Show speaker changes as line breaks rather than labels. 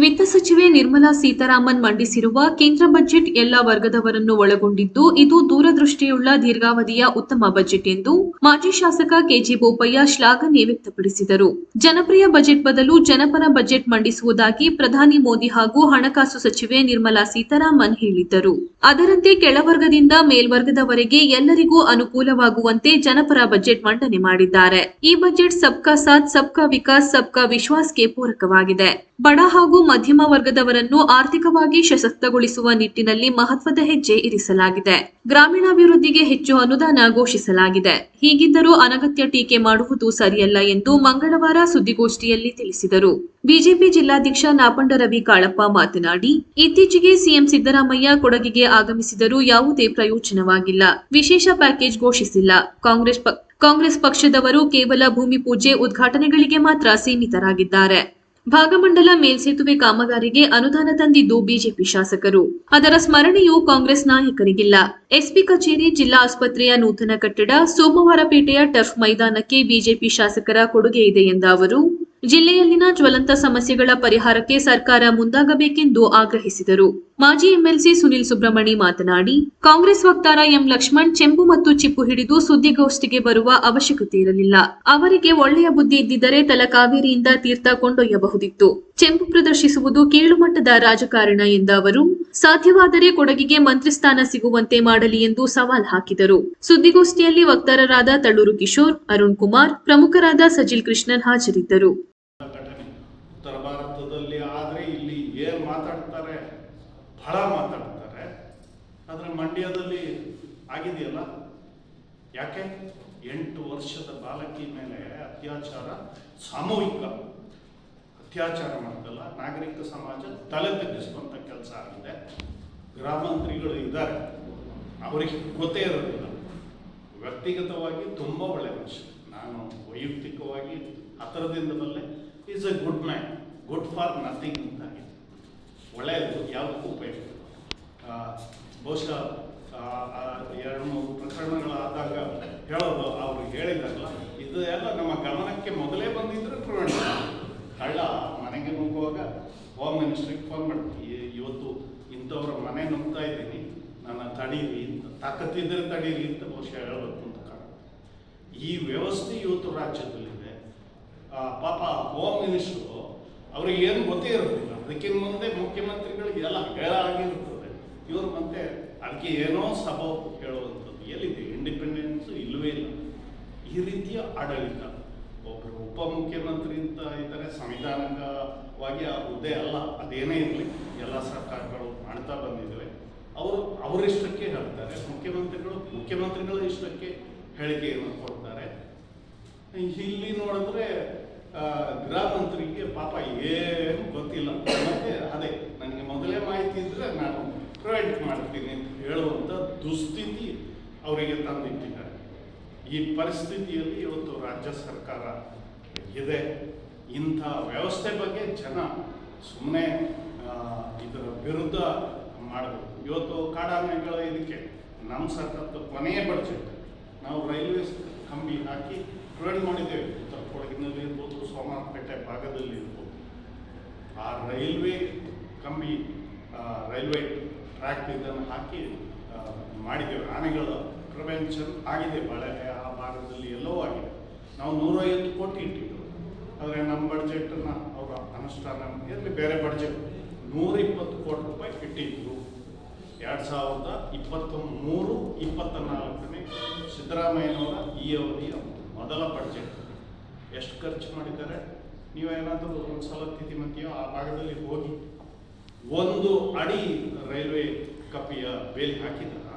with ಸಚಿವೆ ನಿರ್ಮಲಾ ಸೀತಾರಾಮನ್ ಮಂಡಿಸಿರುವ ಕೇಂದ್ರ ಬಜೆಟ್ ಎಲ್ಲ ವರ್ಗದವರನ್ನು ಒಳಗೊಂಡಿದ್ದು, ಇದು ದೂರದೃಷ್ಟಿಯುಳ್ಳ ದೀರ್ಘಾವಧಿಯ ಉತ್ತಮ ಬಜೆಟ್ ಎಂದು ಮಾಜಿ ಶಾಸಕ ಕೆಜಿ ಬೋಪಯ್ಯ ಶ್ಲಾಘನೆ ವ್ಯಕ್ತಪಡಿಸಿದರು. ಜನಪ್ರಿಯ ಬಜೆಟ್ ಬದಲು ಜನಪರ ಬಜೆಟ್ ಮಂಡಿಸುವುದಾಗಿ ಪ್ರಧಾನಿ ಮೋದಿ ಹಾಗೂ ಹಣಕಾಸು ಸಚಿವೆ ನಿರ್ಮಲಾ ಸೀತಾರಾಮನ್ ಹೇಳಿದ್ದರು. ಅದರಂತೆ ಕೆಳವರ್ಗದಿಂದ ಮೇಲ್ವರ್ಗದವರೆಗೆ ಎಲ್ಲರಿಗೂ ಅನುಕೂಲವಾಗುವಂತೆ ಜನಪರ ಬಜೆಟ್ ಮಂಡನೆ ಮಾಡಿದ್ದಾರೆ. ಈ ಬಜೆಟ್ ಸಬ್ಕಾ ಸಾಥ್, ಸಬ್ಕಾ ವಿಕಾಸ್, ಸಬ್ಕಾ ವಿಶ್ವಾಸ್ಗೆ ಪೂರಕವಾಗಿದೆ. ಬಡ ಹಾಗೂ ಮಧ್ಯಮ ವರ್ಗದವರನ್ನು ಆರ್ಥಿಕವಾಗಿ ಸಶಕ್ತಗೊಳಿಸುವ ನಿಟ್ಟಿನಲ್ಲಿ ಮಹತ್ವದ ಹೆಜ್ಜೆ ಇರಿಸಲಾಗಿದೆ. ಗ್ರಾಮೀಣಾಭಿವೃದ್ಧಿಗೆ ಹೆಚ್ಚು ಅನುದಾನ ಘೋಷಿಸಲಾಗಿದೆ. ಹೀಗಿದ್ದರೂ ಅನಗತ್ಯ ಟೀಕೆ ಮಾಡುವುದು ಸರಿಯಲ್ಲ ಎಂದು ಮಂಗಳವಾರ ಸುದ್ದಿಗೋಷ್ಠಿಯಲ್ಲಿ ತಿಳಿಸಿದರು. ಬಿಜೆಪಿ ಜಿಲ್ಲಾಧ್ಯಕ್ಷ ನಾಪಂಡ ರವಿ ಕಾಳಪ್ಪ ಮಾತನಾಡಿ, ಇತ್ತೀಚೆಗೆ ಸಿಎಂ ಸಿದ್ದರಾಮಯ್ಯ ಕೊಡಗಿಗೆ ಆಗಮಿಸಿದರೂ ಯಾವುದೇ ಪ್ರಯೋಜನವಾಗಿಲ್ಲ. ವಿಶೇಷ ಪ್ಯಾಕೇಜ್ ಘೋಷಿಸಿಲ್ಲ. ಕಾಂಗ್ರೆಸ್ ಕಾಂಗ್ರೆಸ್ ಪಕ್ಷದವರು ಕೇವಲ ಭೂಮಿ ಪೂಜೆ ಉದ್ಘಾಟನೆಗಳಿಗೆ ಮಾತ್ರ ಸೀಮಿತರಾಗಿದ್ದಾರೆ. ಭಾಗಮಂಡಲ ಮೇಲ್ಸೇತುವೆ ಕಾಮಗಾರಿಗೆ ಅನುದಾನ ತಂದಿದ್ದು ಬಿಜೆಪಿ ಶಾಸಕರು. ಅದರ ಸ್ಮರಣೆಯು ಕಾಂಗ್ರೆಸ್ ನಾಯಕರಿಗಿಲ್ಲ. ಎಸ್ಪಿ ಕಚೇರಿ ಜಿಲ್ಲಾ ಆಸ್ಪತ್ರೆಯ ನೂತನ ಕಟ್ಟಡ ಸೋಮವಾರಪೇಟೆಯ ಟರ್ಫ್ ಮೈದಾನಕ್ಕೆ ಬಿಜೆಪಿ ಶಾಸಕರ ಕೊಡುಗೆ ಇದೆ ಎಂದ ಅವರು, ಜಿಲ್ಲೆಯಲ್ಲಿನ ಜ್ವಲಂತ ಸಮಸ್ಯೆಗಳ ಪರಿಹಾರಕ್ಕೆ ಸರ್ಕಾರ ಮುಂದಾಗಬೇಕೆಂದು ಆಗ್ರಹಿಸಿದರು. ಮಾಜಿ ಎಂಎಲ್ಸಿ ಸುನಿಲ್ ಸುಬ್ರಹ್ಮಣಿ ಮಾತನಾಡಿ, ಕಾಂಗ್ರೆಸ್ ವಕ್ತಾರ ಎಂ ಲಕ್ಷ್ಮಣ್ ಚೆಂಬು ಮತ್ತು ಚಿಪ್ಪು ಹಿಡಿದು ಸುದ್ದಿಗೋಷ್ಠಿಗೆ ಬರುವ ಅವಶ್ಯಕತೆ ಇರಲಿಲ್ಲ. ಅವರಿಗೆ ಒಳ್ಳೆಯ ಬುದ್ಧಿ ಇದ್ದಿದ್ದರೆ ತಲಕಾವೇರಿಯಿಂದ ತೀರ್ಥ ಕೊಂಡೊಯ್ಯಬಹುದಿತ್ತು. ಚೆಂಬು ಪ್ರದರ್ಶಿಸುವುದು ಕೀಳುಮಟ್ಟದ ರಾಜಕಾರಣ ಎಂದ ಅವರು, ಸಾಧ್ಯವಾದರೆ ಕೊಡಗಿಗೆ ಮಂತ್ರಿ ಸ್ಥಾನ ಸಿಗುವಂತೆ ಮಾಡಲಿ ಎಂದು ಸವಾಲ್ ಹಾಕಿದರು. ಸುದ್ದಿಗೋಷ್ಠಿಯಲ್ಲಿ ವಕ್ತಾರರಾದ ತಳ್ಳೂರು ಕಿಶೋರ್, ಅರುಣ್ ಕುಮಾರ್, ಪ್ರಮುಖರಾದ ಸಜಿಲ್ ಕೃಷ್ಣನ್ ಹಾಜರಿದ್ದರು.
ಭಾರತದಲ್ಲಿ ಆದರೆ ಇಲ್ಲಿ ಏನು ಮಾತಾಡ್ತಾರೆ? ಬಹಳ ಮಾತಾಡ್ತಾರೆ ಆದರೆ ಮಂಡ್ಯದಲ್ಲಿ ಆಗಿದೆಯಲ್ಲ? ಯಾಕೆ? ಎಂಟು ವರ್ಷದ ಬಾಲಕಿ ಮೇಲೆ ಅತ್ಯಾಚಾರ, ಸಾಮೂಹಿಕ ಅತ್ಯಾಚಾರ ಮಾಡ್ತಲ್ಲ ನಾಗರಿಕ ಸಮಾಜ ತಲೆ ತಗ್ಗಿಸುವಂಥ ಕೆಲಸ ಆಗಿದೆ. ಗ್ರಾಮಂತ್ರಿಗಳು ಇದ್ದಾರೆ. ಅವರಿಗೆ ಗೊತ್ತೇ ಇರೋದಿಲ್ಲ. ವ್ಯಕ್ತಿಗತವಾಗಿ ತುಂಬ ಒಳ್ಳೆಯ ಮನುಷ್ಯ. ನಾನು ವೈಯಕ್ತಿಕವಾಗಿ ಹತ್ತಿರದಿಂದ ಬಲ್ಲೆ is a good man good for nothing ಒಳ್ಳೆಯದು ಯಾವುದಕ್ಕೂ ಉಪಯುಕ್ತ ಬಹುಶಃ ಎರಡು ಮೂರು ಪ್ರಕರಣಗಳಾದಾಗ ಹೇಳೋದು, ಅವರು ಹೇಳಿದ್ರಲ್ಲ, ಇದು ಎಲ್ಲ ನಮ್ಮ ಗಮನಕ್ಕೆ ಮೊದಲೇ ಬಂದಿದ್ದರೆ ಪ್ರವೇಶ ಕಳ್ಳ ಮನೆಗೆ ನುಗ್ಗುವಾಗ ಹೋಮ್ ಮಿನಿಸ್ಟ್ರಿಗೆ ಫೋನ್ ಮಾಡ್ತೀನಿ ಇವತ್ತು ಇಂಥವ್ರ ಮನೆ ನುಗ್ತಾ ಇದ್ದೀನಿ, ನನ್ನ ತಡೀರಿ ಅಂತ ತಾಕತ್ತಿದ್ದರೆ ತಡೀರಿ ಅಂತ ಬಹುಶಃ ಹೇಳಬೇಕು ಅಂತ ಕಾರಣ. ಈ ವ್ಯವಸ್ಥೆ ಇವತ್ತು ರಾಜ್ಯದಲ್ಲಿದೆ. ಪಾಪ ಹೋಮ್ ಮಿನಿಸ್ಟ್ರು ಅವ್ರಿಗೆ ಏನು ಗೊತ್ತೇ ಇರೋದಿಲ್ಲ. ಅದಕ್ಕಿಂತ ಮುಂದೆ ಮುಖ್ಯಮಂತ್ರಿಗಳಿಗೆ ಎಲ್ಲ ಹೇಳಾಗಿರುತ್ತದೆ ಇವರು ಮತ್ತೆ ಅದಕ್ಕೆ ಏನೋ ಸಬೋ ಹೇಳುವಂಥದ್ದು ಎಲ್ಲಿದೆ? ಇಂಡಿಪೆಂಡೆನ್ಸ್ ಇಲ್ಲವೇ ಇಲ್ಲ. ಈ ರೀತಿಯ ಆಡಳಿತ. ಒಬ್ಬರು ಉಪಮುಖ್ಯಮಂತ್ರಿ ಅಂತ ಇದ್ದಾರೆ ಸಂವಿಧಾನಕವಾಗಿ ಆ ಹುದ್ದೆ ಅಲ್ಲ. ಅದೇನೇ ಇರಲಿ. ಎಲ್ಲ ಸರ್ಕಾರಗಳು ಮಾಡ್ತಾ ಬಂದಿದ್ದಾವೆ. ಅವರು ಅವರಿಷ್ಟಕ್ಕೆ ಹೇಳ್ತಾರೆ. ಮುಖ್ಯಮಂತ್ರಿಗಳು ಮುಖ್ಯಮಂತ್ರಿಗಳ ಇಷ್ಟಕ್ಕೆ ಹೇಳಿಕೆಯನ್ನು ಕೊಡ್ತಾರೆ. ಇಲ್ಲಿ ನೋಡಿದ್ರೆ ಗೃಹ ಮಂತ್ರಿಗೆ ಪಾಪ ಏನು ಗೊತ್ತಿಲ್ಲ ಮತ್ತೆ ಅದೇ ನನಗೆ ಮೊದಲೇ ಮಾಹಿತಿ ಇದ್ರೆ ನಾನು ಮಾಡ್ತೀನಿ ಅಂತ ಹೇಳುವಂಥ ದುಸ್ಥಿತಿ ಅವರಿಗೆ ತಂದಿಟ್ಟಿದ್ದಾರೆ. ಈ ಪರಿಸ್ಥಿತಿಯಲ್ಲಿ ಇವತ್ತು ರಾಜ್ಯ ಸರ್ಕಾರ ಇದೆ. ಇಂಥ ವ್ಯವಸ್ಥೆ ಬಗ್ಗೆ ಜನ ಸುಮ್ಮನೆ ಇದರ ವಿರುದ್ಧ ಮಾಡಬೇಕು. ಇವತ್ತು ಕಾಡಾನೆಗಳ ಇದಕ್ಕೆ ನಮ್ಮ ಸರ್ಕಾರದ ಕೊನೆಯ ಬಡ್ಜೆಟ್. ನಾವು ರೈಲ್ವೆ ಕಂಬಿ ಹಾಕಿ ಪ್ರಿವೆಂಟ್ ಮಾಡಿದ್ದೇವೆ. ಉತ್ತರ ಕೊಡಗಿನಲ್ಲಿ ಇರ್ಬೋದು ಸೋಮವಾರಪೇಟೆ ಭಾಗದಲ್ಲಿ ಇರ್ಬೋದು. ಆ ರೈಲ್ವೆ ಕಂಬಿ ರೈಲ್ವೆ ಟ್ರ್ಯಾಕ್ ಇದನ್ನು ಹಾಕಿ ಮಾಡಿದ್ದೇವೆ. ಆನೆಗಳ ಪ್ರಿವೆನ್ಷನ್ ಆಗಿದೆ. ಬಳೆ, ಆ ಭಾಗದಲ್ಲಿ ಎಲ್ಲವೂ ಆಗಿದೆ. ನಾವು ನೂರೈವತ್ತು ಕೋಟಿ ಇಟ್ಟಿದ್ದು ಆದರೆ ನಮ್ಮ ಬಡ್ಜೆಟನ್ನು ಅವರ ಅನುಷ್ಠಾನ ಇರಲಿ, ಬೇರೆ ಬಡ್ಜೆಟ್ ನೂರಿಪ್ಪತ್ತು ಕೋಟಿ ರೂಪಾಯಿ ಇಟ್ಟಿದ್ದರು ಎರಡು ಸಾವಿರದ ಇಪ್ಪತ್ತ ಮೂರು ಇಪ್ಪತ್ತ ನಾಲ್ಕನೇ ಸಿದ್ದರಾಮಯ್ಯನವರ ಈ ಅವಧಿಯ ಮೊದಲ ಬಡ್ಜೆಟ್ ಎಷ್ಟು ಖರ್ಚು ಮಾಡಿದ್ದಾರೆ? ನೀವೇನಾದರೂ ಒಂದು ಸಲ ತಿಥಿಮತಿಯೋ ಆ ಭಾಗದಲ್ಲಿ ಹೋಗಿ. ಒಂದು ಅಡಿ ರೈಲ್ವೆ ಕಪಿಯ ಬೇಲಿ ಹಾಕಿದ್ದಾರೆ.